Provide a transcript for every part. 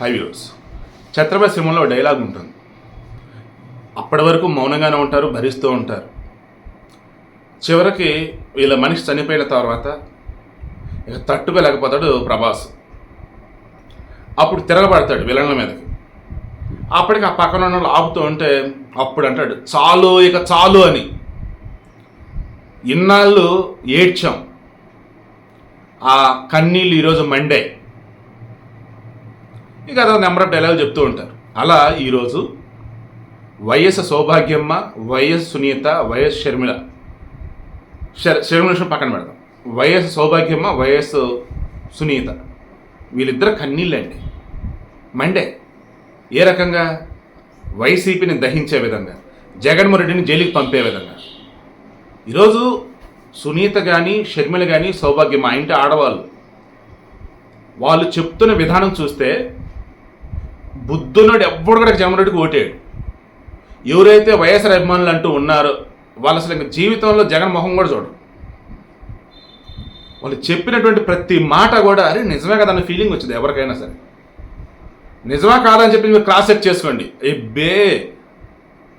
High views Chhatrapati సినిమాలో dialogue ఉంటుంది. అప్పటి వరకు మౌనంగానే ఉంటారు భరిస్తూ ఉంటారు. చివరికి వీళ్ళ మనిషి చనిపోయిన తర్వాత ఇక తట్టుకోలేకపోతాడు ప్రభాస్. అప్పుడు తిరగబడతాడు విలన్ల మీదకి. అప్పటికి ఆ పక్కన ఉన్న వాళ్ళు ఆపుతూ ఉంటే అప్పుడు అంటాడు చాలు ఇక చాలు అని. ఇన్నాళ్ళు ఏడ్చాం. ఆ కన్నీళ్ళు ఈరోజు మండే ఇక అదో నెంబర్ ఆఫ్ డైలాగ్ చెప్తూ ఉంటారు. అలా ఈరోజు YS Saubhagyamma YS Sunitha YS Sharmila. Sharmila విషయం పక్కన పెడదాం. YS Saubhagyamma YS Sunitha. వీళ్ళిద్దరు కన్నీళ్ళండి మండే. ఏ రకంగా? వైసీపీని దహించే విధంగా జగన్మోహన్ రెడ్డిని జైలుకి పంపే విధంగా. ఈరోజు సునీత కానీ షర్మిల కానీ సౌభాగ్యం మా ఇంటి ఆడవాళ్ళు. వాళ్ళు చెప్తున్న విధానం చూస్తే బుద్ధున్నాడు ఎవ్వడు కూడా జగన్మోహన్ రెడ్డికి ఎవరైతే వైఎస్ఆర్ అభిమానులు అంటూ ఉన్నారో వాళ్ళు అసలు ఇంకా జీవితంలో జగన్ మొహం కూడా చూడరు. వాళ్ళు చెప్పినటువంటి ప్రతి మాట కూడా అరే నిజమే కదా అన్న ఫీలింగ్ వచ్చింది ఎవరికైనా సరే. నిజమా కాదని చెప్పి మీరు క్రాస్ చెక్ చేసుకోండి. బే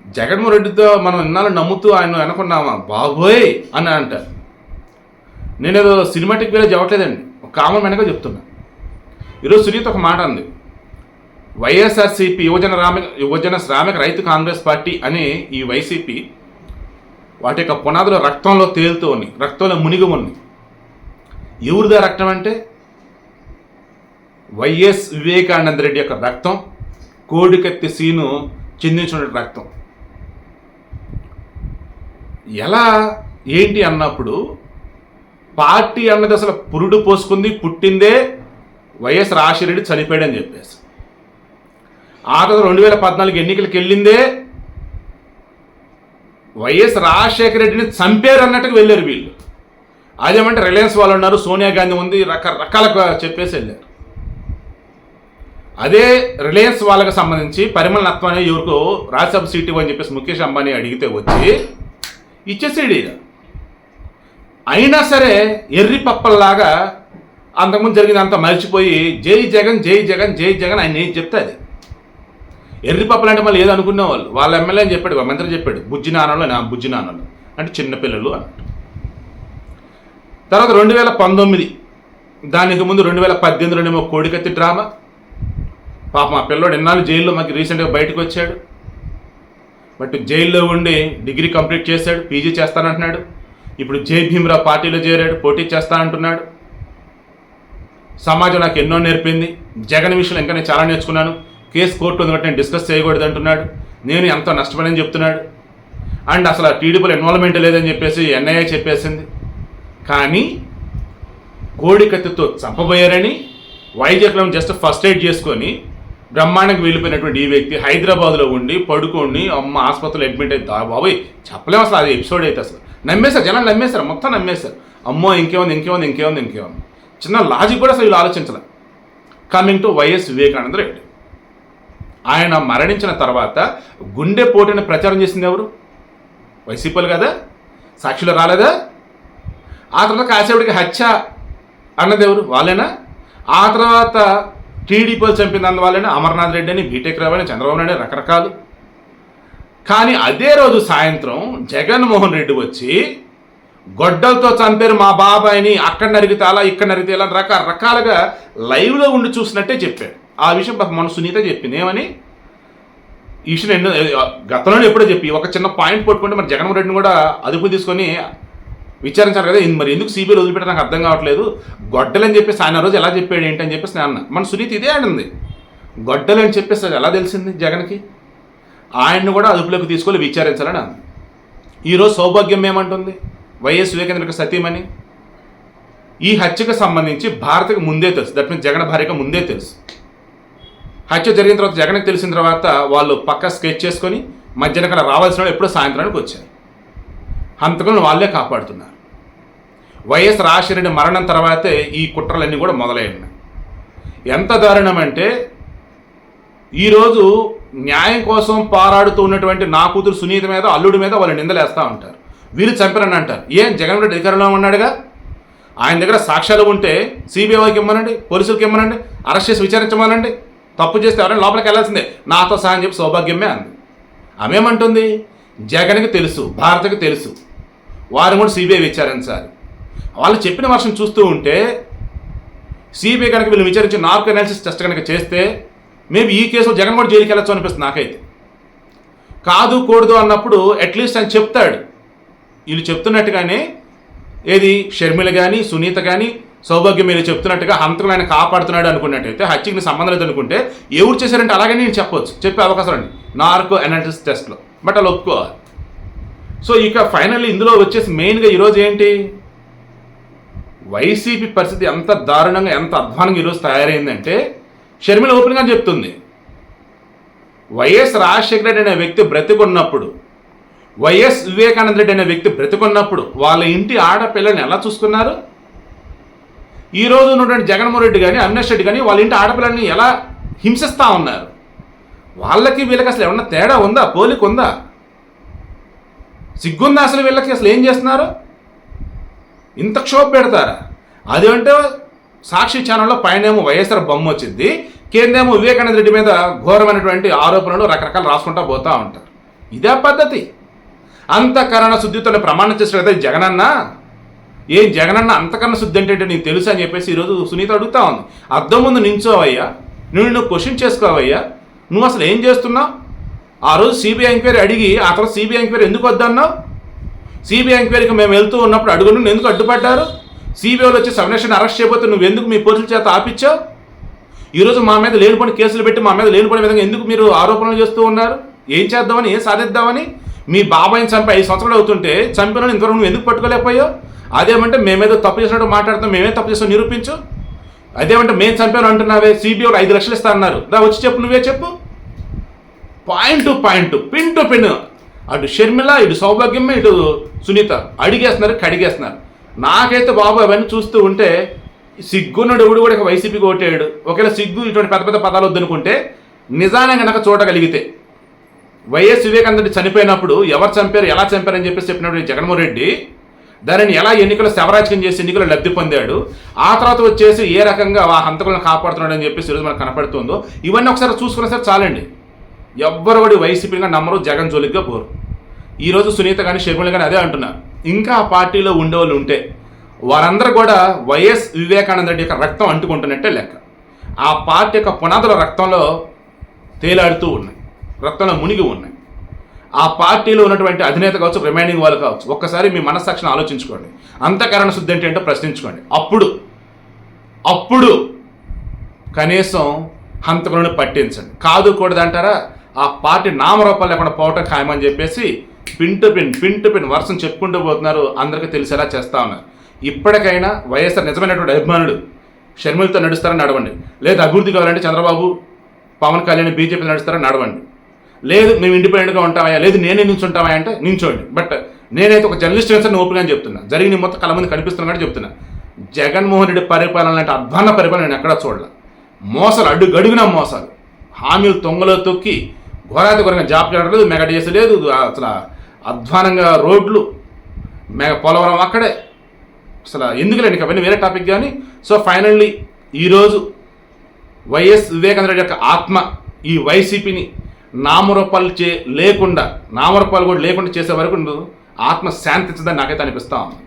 జగన్మోహన్ రెడ్డితో మనం ఇన్నాళ్ళు నమ్ముతూ ఆయన అనుకున్నామా బాబోయ్! అని అంటారు. నేను ఏదో సినిమాటిక్ వేరే చెప్పట్లేదండి ఒక కామన్ వెనక చెప్తున్నా. ఈరోజు సునీత ఒక మాట అంది. వైఎస్ఆర్సీపీ యువజన రామ యువజన శ్రామిక రైతు కాంగ్రెస్ పార్టీ అనే ఈ వైసీపీ వాటి యొక్క పునాదులు రక్తంలో తేలుతూ ఉన్నాయి. రక్తంలో మునిగి ఉన్నాయి. ఎవరిదా రక్తం అంటే? వైఎస్ వివేకానంద రెడ్డి యొక్క రక్తం కోడికత్తి సీను చెందించిన రక్తం. ఎలా ఏంటి అన్నప్పుడు పార్టీ అన్నది అసలు పురుడు పోసుకుంది పుట్టిందే వైఎస్ రాజశేఖర రెడ్డి చనిపోయాడని చెప్పేసి. ఆ తర్వాత రెండు వేల పద్నాలుగు ఎన్నికలకు వెళ్ళిందే వైఎస్ రాజశేఖర రెడ్డిని చంపారు అన్నట్టుకు వెళ్ళారు వీళ్ళు. అదేమంటే రిలయన్స్ వాళ్ళు ఉన్నారు సోనియా గాంధీ ఉంది రకరకాల చెప్పేసి వెళ్ళారు. అదే రిలయన్స్ వాళ్ళకి సంబంధించి పరిమళ నత్వాన్ని అనే ఎవరికో రాజ్యసభ సీట్ ఇవ్వని చెప్పేసి ముఖేష్ అంబానీ అడిగితే వచ్చి ఇచ్చేసేడు అయినా సరే ఎర్రి పప్పల్లాగా అంతకుముందు జరిగింది అంత మర్చిపోయి జై జగన్ జై జగన్ జై జగన్ ఆయన ఏం చెప్తే అది. ఎర్రి పప్పలు అంటే మళ్ళీ ఏదో అనుకునే వాళ్ళు వాళ్ళ ఎమ్మెల్యే అని చెప్పాడు మంత్రి చెప్పాడు. బుజ్జి నాన్నలు నా బుజ్జి నాన్నలు. అంటే చిన్నపిల్లలు అన్నట్టు తర్వాత రెండు వేల పంతొమ్మిది దానికి ముందు రెండు వేల పద్దెనిమిదిలోనేమో కోడికత్తి డ్రామా. పాప మా పిల్లోడు ఎన్నాళ్ళు జైల్లో మాకు రీసెంట్గా బయటకు వచ్చాడు. బట్ జైల్లో ఉండి డిగ్రీ కంప్లీట్ చేశాడు పీజీ చేస్తానంటున్నాడు. ఇప్పుడు జై భీమ్రావు పార్టీలో చేరాడు పోటీ చేస్తానంటున్నాడు. సమాజం నాకు ఎన్నో నేర్పింది. జగన్ విషయంలో ఇంకా నేను చాలా నేర్చుకున్నాను. కేసు కోర్టు ఉంది కాబట్టి నేను డిస్కస్ చేయకూడదు అంటున్నాడు. నేను ఎంతో నష్టపడని చెప్తున్నాడు. అండ్ అసలు టీడీపీలో ఇన్వాల్వ్మెంట్ లేదని చెప్పేసి ఎన్ఐఏ చెప్పేసింది. కానీ కోడి కత్తితో చంపబోయారని వైజాగ్లో జస్ట్ ఫస్ట్ ఎయిడ్ చేసుకొని బ్రహ్మాండంగా వెళ్ళిపోయినటువంటి ఈ వ్యక్తి హైదరాబాద్లో ఉండి పడుకోండి అమ్మ ఆసుపత్రిలో అడ్మిట్ అయితే దా బాబోయ్ చెప్పలేము అసలు అది ఎపిసోడ్ అయితే అసలు. నమ్మేశారు జనాలు నమ్మేశారు మొత్తం నమ్మేశారు. అమ్మో ఇంకేముంది ఇంకేముంది ఇంకేముంది ఇంకేముంది. చిన్న లాజిక్ కూడా అసలు వీళ్ళు ఆలోచించలే. Coming to YS Vivekananda Reddy ఆయన మరణించిన తర్వాత గుండె పోటీని ప్రచారం చేసింది ఎవరు? వైసీపీలు కదా? సాక్షులు రాలేదా? ఆ తర్వాత కాసేపుడికి హత్య అన్నది ఎవరు? వాళ్ళేనా? ఆ తర్వాత టీడీపీలు చంపిన వాళ్ళని? అమర్నాథ్ రెడ్డి అని బీటెక్ రావు అని చంద్రబాబు నాయుడు రకరకాలు. కానీ అదే రోజు సాయంత్రం జగన్మోహన్ రెడ్డి వచ్చి గొడ్డలతో చంపారు మా బాబాయిని అక్కడ నరిగితే అలా ఇక్కడ నరిగితే ఇలా రకరకాలుగా లైవ్లో ఉండి చూసినట్టే చెప్పాడు. ఆ విషయం మన సునీత చెప్పింది. ఏమని? ఈ విషయం ఎన్నో గతంలో ఎప్పుడో చెప్పి ఒక చిన్న పాయింట్ పట్టుకుంటే మరి జగన్మోహన్ రెడ్డిని కూడా అదుపు తీసుకొని విచారించారు కదా. ఇది మరి ఎందుకు సిబిఐ వదిలిపెట్టారు? నాకు అర్థం కావట్లేదు. గొడ్డలని చెప్పేసి ఆయన రోజు ఎలా చెప్పాడు ఏంటి అని చెప్పేసి నేను అన్న. మన సునీత ఇదే ఆడింది గొడ్డలని చెప్పేసి అది ఎలా తెలిసింది జగన్కి? ఆయన్ని కూడా అదుపులోకి తీసుకొని విచారించాలని అంది. ఈరోజు సౌభాగ్యం ఏమంటుంది? వైఎస్ వివేకేంద్రకి సతీమణి? ఈ హత్యకు సంబంధించి భారత్కి ముందే తెలుసు. దట్ మీన్స్ జగన్ భార్యకు ముందే తెలుసు. హత్య జరిగిన తర్వాత జగన్కి తెలిసిన తర్వాత వాళ్ళు పక్క స్కెచ్ చేసుకొని మధ్యాహ్నం కల్లా రావాల్సిన వాళ్ళు ఎప్పుడో సాయంత్రానికి వచ్చారు. హంతకులను వాళ్ళే కాపాడుతున్నారు. వైఎస్ రాజశేఖర మరణం తర్వాతే ఈ కుట్రలన్నీ కూడా మొదలయ్యాయి ఎంత దారుణం అంటే ఈరోజు న్యాయం కోసం పోరాడుతూ ఉన్నటువంటి నా కూతురు సునీత మీద అల్లుడి మీద వాళ్ళు నిందలేస్తూ ఉంటారు. వీరు చంపారని అంటారు. ఏం జగన్ రెడ్డి అధికారంలో ఉన్నాడుగా? ఆయన దగ్గర సాక్ష్యాలు ఉంటే సిబిఐకి ఇమ్మనండి పోలీసులకు ఇమ్మనండి అరెస్ట్ చేసి విచారించమనండి. తప్పు చేస్తే ఎవరైనా లోపలికి వెళ్ళాల్సిందే. నాతో సహా అని చెప్పి సౌభాగ్యమే అంది. ఆమెమంటుంది? జగన్కి తెలుసు భారత్కి తెలుసు. వారు కూడా సిబిఐ విచారించాలి వాళ్ళు చెప్పిన వర్షం చూస్తూ ఉంటే సిబిఐ కనుక వీళ్ళు విచారించి నార్కో అనాలిసిస్ టెస్ట్ కనుక చేస్తే మేబీ ఈ కేసులో జగన్ కూడా జైలుకి వెళ్ళచ్చు అనిపిస్తుంది నాకైతే. కాదు కూడదు అన్నప్పుడు అట్లీస్ట్ ఆయన చెప్తాడు. వీళ్ళు చెప్తున్నట్టుగానే ఏది? షర్మిల కానీ సునీత కానీ సౌభాగ్యం మీరు చెప్తున్నట్టుగా హంతకులు ఆయన కాపాడుతున్నాడు అనుకున్నట్టయితే హత్యకి సంబంధం లేదు అనుకుంటే ఎవరు చేశారంటే అలాగే నేను చెప్పొచ్చు. చెప్పే అవకాశం అండి నార్కో అనాలిసిస్ టెస్ట్లో బట్ అలా ఒప్పుకోవాలి. సో ఇక ఫైనల్లీ ఇందులో వచ్చేసి మెయిన్గా ఈరోజు ఏంటి? వైసీపీ పరిస్థితి ఎంత దారుణంగా ఎంత అధ్వానంగా ఈరోజు తయారైందంటే షర్మిల ఓపెన్గా చెప్తుంది. వైఎస్ రాజశేఖర రెడ్డి అనే వ్యక్తి బ్రతికున్నప్పుడు వైఎస్ వివేకానంద రెడ్డి అనే వ్యక్తి బ్రతికున్నప్పుడు వాళ్ళ ఇంటి ఆడపిల్లని ఎలా చూసుకున్నారు? ఈ రోజు ఉన్నటువంటి జగన్మోహన్ రెడ్డి కానీ అవినాష్ రెడ్డి కానీ వాళ్ళ ఇంటి ఆడపిల్లని ఎలా హింసిస్తూ ఉన్నారు? వాళ్ళకి వీళ్ళకి అసలు ఏమన్నా తేడా ఉందా? పోలిక ఉందా? సిగ్గుందా అసలు వీళ్ళకి? అసలు ఏం చేస్తున్నారు? ఇంత క్షోభ పెడతారా? అదేంటే సాక్షి ఛానల్లో పైనేమో వైఎస్ఆర్ బొమ్మ వచ్చింది. కిందేమో వివేకానంద రెడ్డి మీద ఘోరమైనటువంటి ఆరోపణలు రకరకాలు రాసుకుంటా పోతూ ఉంటారు. ఇదే పద్ధతి. అంతఃకరణ శుద్ధితో ప్రమాణం చేసిన జగనన్నా ఏం జగనన్న అంతకన్నా శుద్ధి అంటే నీకు తెలుసు అని చెప్పేసి ఈరోజు సునీత అడుగుతా ఉంది. అద్దం ముందు నించోవయ్యా నువ్వు నువ్వు క్వశ్చన్ చేసుకోవయ్యా. నువ్వు అసలు ఏం చేస్తున్నావు? ఆ రోజు సిబిఐ ఎంక్వైరీ అడిగి ఆ తర్వాత సిబిఐ ఎంక్వైరీ ఎందుకు వద్దన్నావు? సిబిఐ ఎంక్వైరీకి మేము వెళ్తూ ఉన్నప్పుడు అడుగు నువ్వు ఎందుకు అడ్డుపడ్డారు? సిబిఐలో వచ్చి సవినేషన్ అరెస్ట్ చేయబోతే నువ్వు ఎందుకు మీ పోలీసుల చేత ఆపిచ్చావు ఈరోజు మా మీద లేనిపోయిన కేసులు పెట్టి మా మీద లేనిపోయిన విధంగా ఎందుకు మీరు ఆరోపణలు చేస్తూ ఉన్నారు? ఏం చేద్దామని ఏం సాధిద్దామని? మీ బాబాయిని చంపి ఐదు సంవత్సరాలు అవుతుంటే చంపిన ఇంతవరకు నువ్వు ఎందుకు పట్టుకోలేకపోయావు? అదేమంటే మేమేదో తప్పు చేసినట్టు మాట్లాడుతాం మేమే తప్పు చేస్తాం నిరూపించు. అదేమంటే మేము చంపాను అంటున్నావే సిబిఐ ఐదు లక్షలు ఇస్తా అన్నారు. దా వచ్చి చెప్పు నువ్వే చెప్పు. Point to point pin to pin అటు షర్మిల ఇటు సౌభాగ్యం ఇటు సునీత అడిగేస్తున్నారు కడిగేస్తున్నారు. నాకైతే బాబు అవన్నీ చూస్తూ ఉంటే సిగ్గున్నడు ఎవడు కూడా ఇక వైసీపీకి ఓటేయడు. ఒకవేళ సిగ్గు ఇటువంటి పెద్ద పెద్ద పదాలు వద్దనుకుంటే నిజానే గనక చూడగలిగితే వైఎస్ వివేకానంద రెడ్డి చనిపోయినప్పుడు ఎవరు చంపారు ఎలా చంపారని చెప్పేసి చెప్పినప్పుడు జగన్మోహన్ రెడ్డి దానిని ఎలా ఎన్నికలు శవరాజకం చేసి ఎన్నికలు లబ్ధి పొందాడు? ఆ తర్వాత వచ్చేసి ఏ రకంగా ఆ హంతకులను కాపాడుతున్నాడు అని చెప్పేసి ఈరోజు మనకు కనపడుతుందో ఇవన్నీ ఒకసారి చూసుకున్న సరే చాలండి. ఎవ్వరు కూడా వైసీపీగా నమ్మరు జగన్ జోలిగ్గా పోరు. ఈరోజు సునీత కానీ షర్మిల కానీ అదే అంటున్నారు ఇంకా ఆ పార్టీలో ఉండేవాళ్ళు ఉంటే వారందరూ కూడా వైఎస్ వివేకానంద రెడ్డి యొక్క రక్తం అంటుకుంటున్నట్టే లెక్క. ఆ పార్టీ యొక్క పునాదుల రక్తంలో తేలాడుతూ ఉన్నాయి. రక్తంలో మునిగి ఉన్నాయి. ఆ పార్టీలో ఉన్నటువంటి అధినేత కావచ్చు రిమైనింగ్ వాళ్ళు కావచ్చు ఒక్కసారి మీ మనస్సాక్షిని ఆలోచించుకోండి. అంతఃకరణ శుద్ధి అంటే ఏంటో ప్రశ్నించుకోండి. అప్పుడు అప్పుడు కనీసం హంతకులను పట్టించండి. కాదు కూడదంటారా ఆ పార్టీ నామరూపాలు లేకుండా పోవటం ఖాయమని చెప్పేసి pin to pin pin to pin వర్షం చెప్పుకుంటూ పోతున్నారు. అందరికీ తెలిసేలా చేస్తా ఉన్నారు. ఇప్పటికైనా వైఎస్ఆర్ నిజమైనటువంటి అభిమానులు షర్మిలతో నడుస్తారని నడవండి. లేదా అభివృద్ధి కావాలంటే చంద్రబాబు పవన్ కళ్యాణ్ బీజేపీ నడుస్తారని నడవండి. లేదు మేము ఇండిపెండెంట్గా ఉంటామయ్యా లేదు నేనే నించుంటామా అంటే నించోండి బట్ నేనైతే ఒక జర్నలిస్ట్ నేను ఓపెన్గా చెప్తున్నా. జరిగిన మొత్తం కళ మంది కనిపిస్తున్నా కూడా చెప్తున్నా. జగన్మోహన్ రెడ్డి పరిపాలన లాంటి అధ్వాన పరిపాలన నేను ఎక్కడా చూడలే. మోసాలు అడ్డు గడుగున మోసాలు. హామీలు తొంగలో తొక్కి ఘోరాతి ఘోరంగా జాబ్ చేయలేదు మెగా డేస్ లేదు అసలు అధ్వానంగా రోడ్లు మెగ పోలవరం అక్కడే. అసలు ఎందుకులేండి అవన్నీ వేరే టాపిక్ కానీ సో ఫైనల్లీ ఈరోజు వైఎస్ వివేకానంద రెడ్డి యొక్క ఆత్మ ఈ వైసీపీని నామరూపాలు చే లేకుండా నామరూపాలు కూడా లేకుండా చేసే వరకు ఆత్మ శాంతించదని నాకైతే అనిపిస్తా ఉంది.